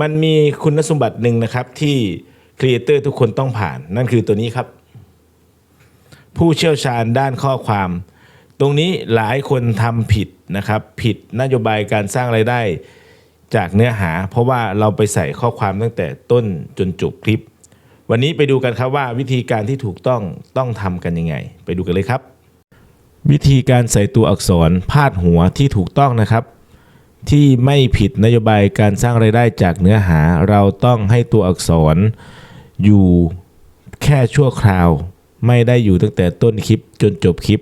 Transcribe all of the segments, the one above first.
มันมีคุณสมบัติหนึ่งนะครับที่ครีเอเตอร์ทุกคนต้องผ่าน นั่นคือตัวนี้ครับ ผู้เชี่ยวชาญด้านข้อความ ตรงนี้หลายคนทำผิดนะครับ ผิดนโยบายการสร้างไรายได้จากเนื้อหา เพราะว่าเราไปใส่ข้อความตั้งแต่ต้นจนจบคลิป วันนี้ไปดูกันครับว่าวิธีการที่ถูกต้องต้องทำกันยังไง ไปดูกันเลยครับ วิธีการใส่ตัวอักษรพาดหัวที่ถูกต้องนะครับ ที่ไม่ผิดนโยบายการสร้างไรายได้จากเนื้อหา เราต้องให้ตัวอักษรอยู่แค่ชั่วคราว ไม่ได้อยู่ตั้งแต่ต้นคลิปจนจบคลิป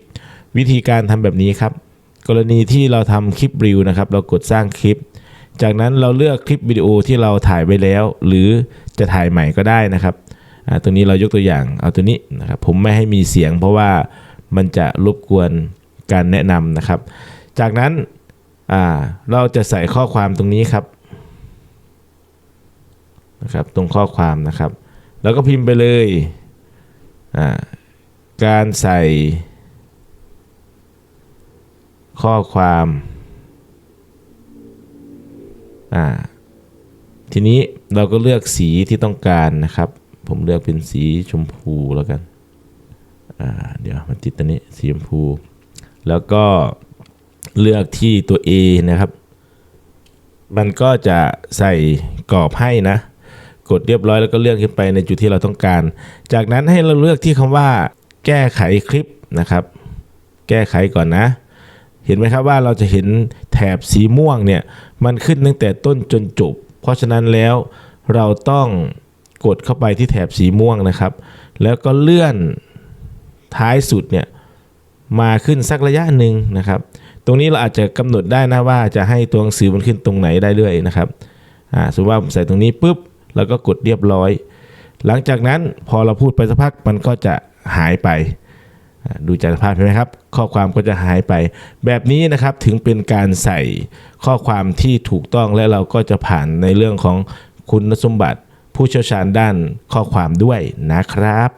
วิธีการทำแบบนี้ครับ กรณีที่เราทำคลิปรีวนะครับ เรากดสร้างคลิป จากนั้นเราเลือกคลิปวิดีโอที่เราถ่ายไว้แล้ว หรือจะถ่ายใหม่ก็ได้นะครับอ่าตรงนี้เรายกตัวอย่างเอาตัวนี้นะครับผมไม่ให้มีเสียงเพราะว่ามันจะรบกวนการแนะนำนะครับ จากนั้น อ่า เราจะใส่ข้อความตรงนี้ครับนะครับ ตรงข้อความนะครับ แล้วก็พิมพ์ไปเลยอ่าการใส่ข้อความอ่าทีนี้เราก็เลือกสีที่ต้องการนะครับ ผมเลือกเป็นสีชมพูแล้วกันอ่าเดี๋ยวมันติดตัวนี้สีชมพู แล้วก็ เลือกที่ตัว A นะครับ มันก็จะใส่กรอบให้นะ กดเรียบร้อยแล้วก็เลือกขึ้นไปในจุดที่เราต้องการ จากนั้นให้เราเลือกที่คำว่า แก้ไขคลิปนะครับ แก้ไขก่อนนะ เห็นไหมครับว่าเราจะเห็นแถบสีม่วงเนี่ย มันขึ้นตั้งแต่ต้นจนจบ เพราะฉะนั้นแล้วเราต้องกดเข้าไปที่แถบสีม่วงนะครับ แล้วก็เลื่อนท้ายสุดเนี่ยมาขึ้นสักระยะหนึ่งนะครับ ตรงนี้เราอาจจะกำหนดได้นะว่าจะให้ตัวหนังสือมันขึ้นตรงไหนได้ด้วยนะครับอ่าสมมติว่าผมใส่ตรงนี้ปุ๊บแล้วก็กดเรียบร้อย หลังจากนั้นพอเราพูดไปสักพักมันก็จะหายไปอ่าดูจากสภาพเห็นไหมครับ ข้อความก็จะหายไป แบบนี้นะครับถึงเป็นการใส่ข้อความที่ถูกต้องและเราก็จะผ่านในเรื่องของคุณสมบัติผู้เชี่ยวชาญด้านข้อความด้วยนะครับ